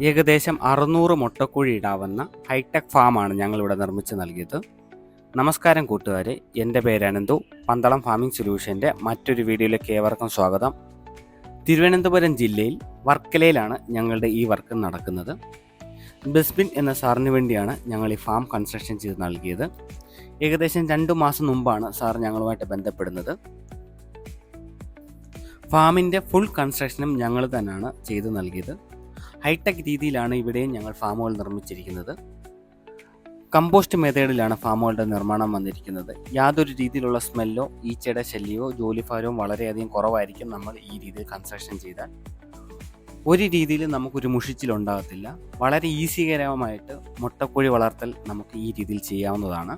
ഏകദേശം അറുന്നൂറ് മുട്ടക്കോഴി ഇടാവുന്ന ഹൈടെക് ഫാമാണ് ഞങ്ങളിവിടെ നിർമ്മിച്ച് നൽകിയത്. നമസ്കാരം കൂട്ടുകാരെ. എന്റെ പേര് അനന്തു. പന്തളം ഫാമിംഗ് സൊല്യൂഷന്റെ മറ്റൊരു വീഡിയോയിലേക്ക് ഏവർക്കും സ്വാഗതം. തിരുവനന്തപുരം ജില്ലയിൽ വർക്കലയിലാണ് ഞങ്ങളുടെ ഈ വർക്ക് നടക്കുന്നത്. ബിസ്ബിൻ എന്ന സാറിന് വേണ്ടിയാണ് ഞങ്ങൾ ഈ ഫാം കൺസ്ട്രക്ഷൻ ചെയ്ത് നൽകിയത്. ഏകദേശം രണ്ട് മാസം മുമ്പാണ് സാർ ഞങ്ങളുമായിട്ട് ബന്ധപ്പെടുന്നത്. ഫാമിന്റെ ഫുൾ കൺസ്ട്രക്ഷനും ഞങ്ങൾ തന്നെയാണ് ചെയ്തു നൽകിയത്. ഹൈടെക് രീതിയിലാണ് ഇവിടെയും ഞങ്ങൾ ഫാമുകൾ നിർമ്മിച്ചിരിക്കുന്നത്. കമ്പോസ്റ്റ് മെത്തേഡിലാണ് ഫാമുകളുടെ നിർമ്മാണം വന്നിരിക്കുന്നത്. യാതൊരു രീതിയിലുള്ള സ്മെല്ലോ ഈച്ചയുടെ ശല്യമോ ജോലിഭാരവും വളരെയധികം കുറവായിരിക്കും നമ്മൾ ഈ രീതിയിൽ കൺസ്ട്രക്ഷൻ ചെയ്താൽ. ഒരു രീതിയിൽ നമുക്കൊരു മുഷിച്ചിലുണ്ടാകത്തില്ല വളരെ ഈസികരമായിട്ട് മുട്ടക്കോഴി വളർത്തൽ നമുക്ക് ഈ രീതിയിൽ ചെയ്യാവുന്നതാണ്.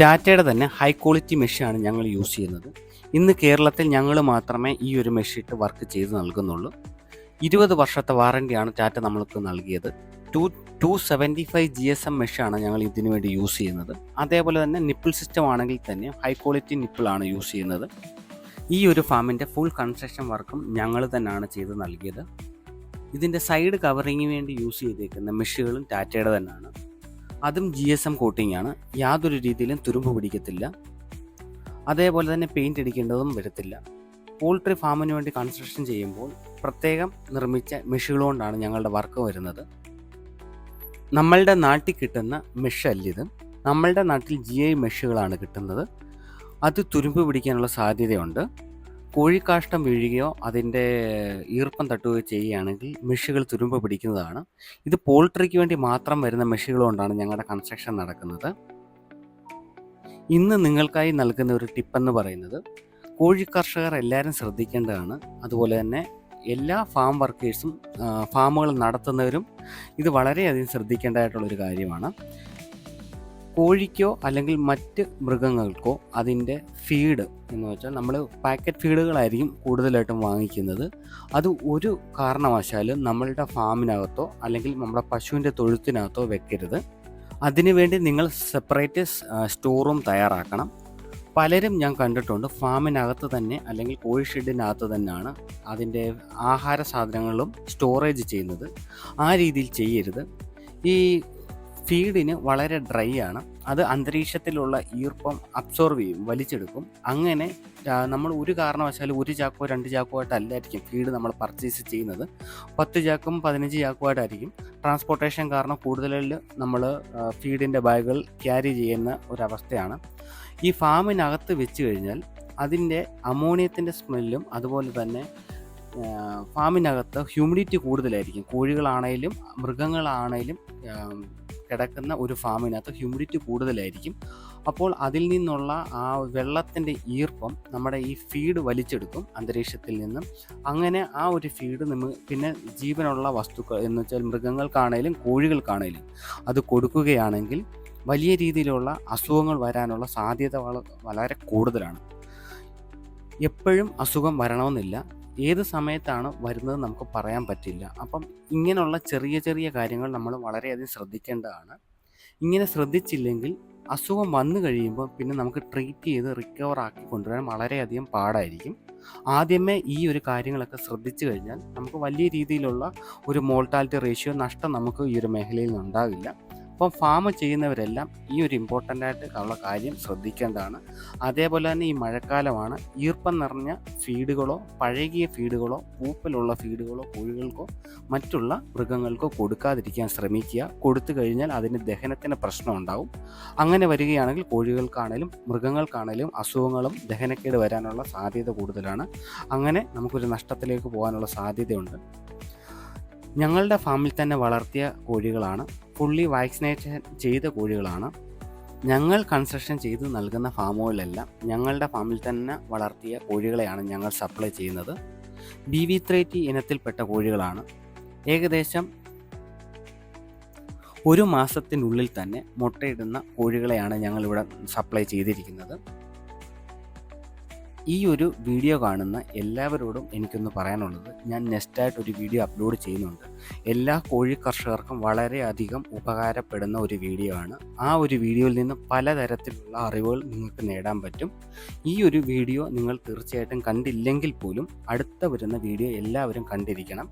ടാറ്റയുടെ തന്നെ ഹൈ ക്വാളിറ്റി മെഷീനാണ് ഞങ്ങൾ യൂസ് ചെയ്യുന്നത്. ഇന്ന് കേരളത്തിൽ ഞങ്ങൾ മാത്രമേ ഈ ഒരു മെഷീട്ട് വർക്ക് ചെയ്ത് നൽകുന്നുള്ളൂ. ഇരുപത് വർഷത്തെ വാറണ്ടിയാണ് ടാറ്റ നമ്മൾക്ക് നൽകിയത്. Two two seventy five G S M മെഷാണ് ഞങ്ങൾ ഇതിനു വേണ്ടി യൂസ് ചെയ്യുന്നത്. അതേപോലെ തന്നെ നിപ്പിൾ സിസ്റ്റം ആണെങ്കിൽ തന്നെ ഹൈ ക്വാളിറ്റി നിപ്പിളാണ് യൂസ് ചെയ്യുന്നത്. ഈ ഒരു ഫാമിന്റെ ഫുൾ കൺസ്ട്രക്ഷൻ വർക്കും ഞങ്ങൾ തന്നെയാണ് ചെയ്ത് നൽകിയത്. ഇതിന്റെ സൈഡ് കവറിങ്ങിന് വേണ്ടി യൂസ് ചെയ്തേക്കുന്ന മെഷുകളും ടാറ്റയുടെ തന്നെയാണ്. അതും ജി എസ് എം കോട്ടിംഗ് ആണ്. യാതൊരു രീതിയിലും തുരുമ്പ് പിടിക്കത്തില്ല. അതേപോലെ തന്നെ പെയിന്റ് അടിക്കേണ്ടതും വരത്തില്ല. പോൾട്രി ഫാമിന് വേണ്ടി കൺസ്ട്രക്ഷൻ ചെയ്യുമ്പോൾ പ്രത്യേകം നിർമ്മിച്ച മെഷുകൾ കൊണ്ടാണ് ഞങ്ങളുടെ വർക്ക് വരുന്നത്. നമ്മളുടെ നാട്ടിൽ കിട്ടുന്ന മെഷല്ലിത് നമ്മളുടെ നാട്ടിൽ ജി ഐ മെഷുകളാണ് കിട്ടുന്നത്. അത് തുരുമ്പ് പിടിക്കാനുള്ള സാധ്യതയുണ്ട്. കോഴിക്കാഷ്ടം വീഴുകയോ അതിന്റെ ഈർപ്പം തട്ടുകയോ ചെയ്യുകയാണെങ്കിൽ മെഷുകൾ തുരുമ്പ് പിടിക്കുന്നതാണ്. ഇത് പോൾട്രിക്ക് വേണ്ടി മാത്രം വരുന്ന മെഷുകൾ കൊണ്ടാണ് ഞങ്ങളുടെ കൺസ്ട്രക്ഷൻ നടക്കുന്നത്. ഇന്ന് നിങ്ങൾക്കായി നൽകുന്ന ഒരു ടിപ്പെന്ന് പറയുന്നത് കോഴി കർഷകർ എല്ലാവരും ശ്രദ്ധിക്കേണ്ടതാണ്. അതുപോലെ തന്നെ എല്ലാ ഫാം വർക്കേഴ്സും ഫാമുകൾ നടത്തുന്നവരും ഇത് വളരെയധികം ശ്രദ്ധിക്കേണ്ടതായിട്ടുള്ളൊരു കാര്യമാണ്. കോഴിക്കോ അല്ലെങ്കിൽ മറ്റ് മൃഗങ്ങൾക്കോ അതിന്റെ ഫീഡ് എന്ന് വെച്ചാൽ നമ്മൾ പാക്കറ്റ് ഫീഡുകളായിരിക്കും കൂടുതലായിട്ടും വാങ്ങിക്കുന്നത്. അത് ഒരു കാരണവശാലും നമ്മളുടെ ഫാമിനകത്തോ അല്ലെങ്കിൽ നമ്മുടെ പശുവിന്റെ തൊഴുത്തിനകത്തോ വെക്കരുത്. അതിനുവേണ്ടി നിങ്ങൾ സെപ്പറേറ്റ് സ്റ്റോർ റൂം തയ്യാറാക്കണം. പലരും ഞാൻ കണ്ടിട്ടുണ്ട് ഫാമിനകത്ത് തന്നെ അല്ലെങ്കിൽ കോഴി ഷെഡിനകത്ത് തന്നെയാണ് അതിന്റെ ആഹാര സാധനങ്ങളും സ്റ്റോറേജ് ചെയ്യുന്നത്. ആ രീതിയിൽ ചെയ്യരുത്. ഈ ഫീഡിന് വളരെ ഡ്രൈ ആണ്. അത് അന്തരീക്ഷത്തിലുള്ള ഈർപ്പം അബ്സോർവ് ചെയ്യും വലിച്ചെടുക്കും. അങ്ങനെ നമ്മൾ ഒരു കാരണവശാലും ഒരു ചാക്കോ രണ്ട് ചാക്കോ ആയിട്ടല്ലായിരിക്കും ഫീഡ് നമ്മൾ പർച്ചേസ് ചെയ്യുന്നത്. പത്ത് ചാക്കും പതിനഞ്ച് ചാക്കോ ആയിട്ടായിരിക്കും. ട്രാൻസ്പോർട്ടേഷൻ കാരണം കൂടുതലും നമ്മൾ ഫീഡിന്റെ ബാഗുകൾ ക്യാരി ചെയ്യുന്ന ഒരവസ്ഥയാണ്. ഈ ഫാമിനകത്ത് വെച്ച് കഴിഞ്ഞാൽ അതിന്റെ അമോണിയത്തിന്റെ സ്മെല്ലും അതുപോലെ തന്നെ ഫാമിനകത്ത് ഹ്യൂമിഡിറ്റി കൂടുതലായിരിക്കും. കോഴികളാണേലും മൃഗങ്ങളാണേലും കിടക്കുന്ന ഒരു ഫാമിനകത്ത് ഹ്യൂമിഡിറ്റി കൂടുതലായിരിക്കും. അപ്പോൾ അതിൽ നിന്നുള്ള ആ വെള്ളത്തിന്റെ ഈർപ്പം നമ്മുടെ ഈ ഫീഡ് വലിച്ചെടുക്കും അന്തരീക്ഷത്തിൽ നിന്നും. അങ്ങനെ ആ ഒരു ഫീഡ് നമ്മൾ പിന്നെ ജീവനുള്ള വസ്തുക്കൾ എന്ന് വെച്ചാൽ മൃഗങ്ങൾക്കാണേലും കോഴികൾക്കാണേലും അത് കൊടുക്കുകയാണെങ്കിൽ വലിയ രീതിയിലുള്ള അസുഖങ്ങൾ വരാനുള്ള സാധ്യത വളരെ കൂടുതലാണ്. എപ്പോഴും അസുഖം വരണമെന്നില്ല. ഏത് സമയത്താണ് വരുന്നത് നമുക്ക് പറയാൻ പറ്റില്ല. അപ്പം ഇങ്ങനെയുള്ള ചെറിയ ചെറിയ കാര്യങ്ങൾ നമ്മൾ വളരെയധികം ശ്രദ്ധിക്കേണ്ടതാണ്. ഇങ്ങനെ ശ്രദ്ധിച്ചില്ലെങ്കിൽ അസുഖം വന്നു കഴിയുമ്പോൾ പിന്നെ നമുക്ക് ട്രീറ്റ് ചെയ്ത് റിക്കവർ ആക്കി കൊണ്ടുവരാൻ വളരെയധികം പാടായിരിക്കും. ആദ്യമേ ഈ ഒരു കാര്യങ്ങളൊക്കെ ശ്രദ്ധിച്ചു കഴിഞ്ഞാൽ നമുക്ക് വലിയ രീതിയിലുള്ള ഒരു മോർട്ടാലിറ്റി റേഷ്യോ നഷ്ടം നമുക്ക് ഈ ഒരു മേഖലയിൽ നിന്നുണ്ടാകില്ല അപ്പം ഫാം ചെയ്യുന്നവരെല്ലാം ഈ ഒരു ഇമ്പോർട്ടന്റ് ആയിട്ട് ഉള്ള കാര്യം ശ്രദ്ധിക്കേണ്ടതാണ്. അതേപോലെ തന്നെ ഈ മഴക്കാലമാണ്. ഈർപ്പം നിറഞ്ഞ ഫീഡുകളോ പഴകിയ ഫീഡുകളോ പൂപ്പലുള്ള ഫീഡുകളോ കോഴികൾക്കോ മറ്റുള്ള മൃഗങ്ങൾക്കോ കൊടുക്കാതിരിക്കാൻ ശ്രമിക്കുക. കൊടുത്തു കഴിഞ്ഞാൽ അതിന് ദഹനത്തിന് പ്രശ്നം ഉണ്ടാവും. അങ്ങനെ വരികയാണെങ്കിൽ കോഴികൾക്കാണേലും മൃഗങ്ങൾക്കാണേലും അസുഖങ്ങളും ദഹനക്കേട് വരാനുള്ള സാധ്യത കൂടുതലാണ്. അങ്ങനെ നമുക്കൊരു നഷ്ടത്തിലേക്ക് പോകാനുള്ള സാധ്യതയുണ്ട്. ഞങ്ങളുടെ ഫാമിൽ തന്നെ വളർത്തിയ കോഴികളാണ്. ഫുള്ളി വാക്സിനേഷൻ ചെയ്ത കോഴികളാണ്. ഞങ്ങൾ കൺസ്ട്രക്ഷൻ ചെയ്ത് നൽകുന്ന ഫാമുകളിലെല്ലാം ഞങ്ങളുടെ ഫാമിൽ തന്നെ വളർത്തിയ കോഴികളെയാണ് ഞങ്ങൾ സപ്ലൈ ചെയ്യുന്നത്. ബി വി ത്രേറ്റി ഇനത്തിൽപ്പെട്ട കോഴികളാണ്. ഏകദേശം ഒരു മാസത്തിനുള്ളിൽ തന്നെ മുട്ടയിടുന്ന കോഴികളെയാണ് ഞങ്ങളിവിടെ സപ്ലൈ ചെയ്തിരിക്കുന്നത്. ഈ ഒരു വീഡിയോ കാണുന്ന എല്ലാവരോടും എനിക്കൊന്ന് പറയാനുള്ളത് ഞാൻ നെക്സ്റ്റായിട്ട് ഒരു വീഡിയോ അപ്ലോഡ് ചെയ്യുന്നുണ്ട്. എല്ലാ കോഴി കർഷകർക്കും വളരെയധികം ഉപകാരപ്പെടുന്ന ഒരു വീഡിയോ ആണ്. ആ ഒരു വീഡിയോയിൽ നിന്ന് പലതരത്തിലുള്ള അറിവുകൾ നിങ്ങൾക്ക് നേടാൻ പറ്റും. ഈ ഒരു വീഡിയോ നിങ്ങൾ തീർച്ചയായിട്ടും കണ്ടില്ലെങ്കിൽ പോലും അടുത്ത വരുന്ന വീഡിയോ എല്ലാവരും കണ്ടിരിക്കണം.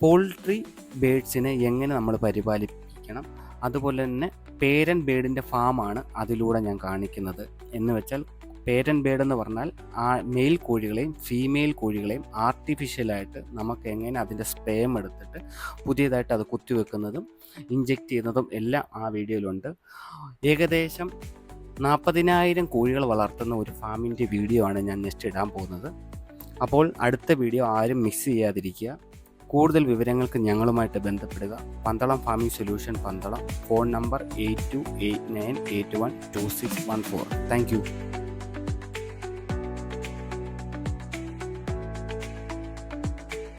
പോൾട്രി ബേഡ്സിനെ എങ്ങനെ നമ്മൾ പരിപാലിക്കണം അതുപോലെ തന്നെ പേരൻ ബേഡിന്റെ ഫാമാണ് അതിലൂടെ ഞാൻ കാണിക്കുന്നത്. എന്ന് വെച്ചാൽ പേരൻ ബേഡ് എന്ന് പറഞ്ഞാൽ ആ മെയിൽ കോഴികളെയും ഫീമെയിൽ കോഴികളെയും ആർട്ടിഫിഷ്യലായിട്ട് നമുക്ക് എങ്ങനെ അതിന്റെ സ്പേം എടുത്തിട്ട് പുതിയതായിട്ട് അത് കുത്തിവെക്കുന്നതും ഇഞ്ചെക്റ്റ് ചെയ്യുന്നതും എല്ലാം ആ വീഡിയോയിലുണ്ട് ഏകദേശം നാൽപ്പതിനായിരം കോഴികൾ വളർത്തുന്ന ഒരു ഫാമിന്റെ വീഡിയോ ആണ് ഞാൻ നെക്സ്റ്റ് ഇടാൻ പോകുന്നത്. അപ്പോൾ അടുത്ത വീഡിയോ ആരും മിസ് ചെയ്യാതിരിക്കുക. കൂടുതൽ വിവരങ്ങൾക്ക് ഞങ്ങളുമായിട്ട് ബന്ധപ്പെടുക. Pandalam farming solution Pandalam. Phone number eight two eight nine eight one two six one four thank you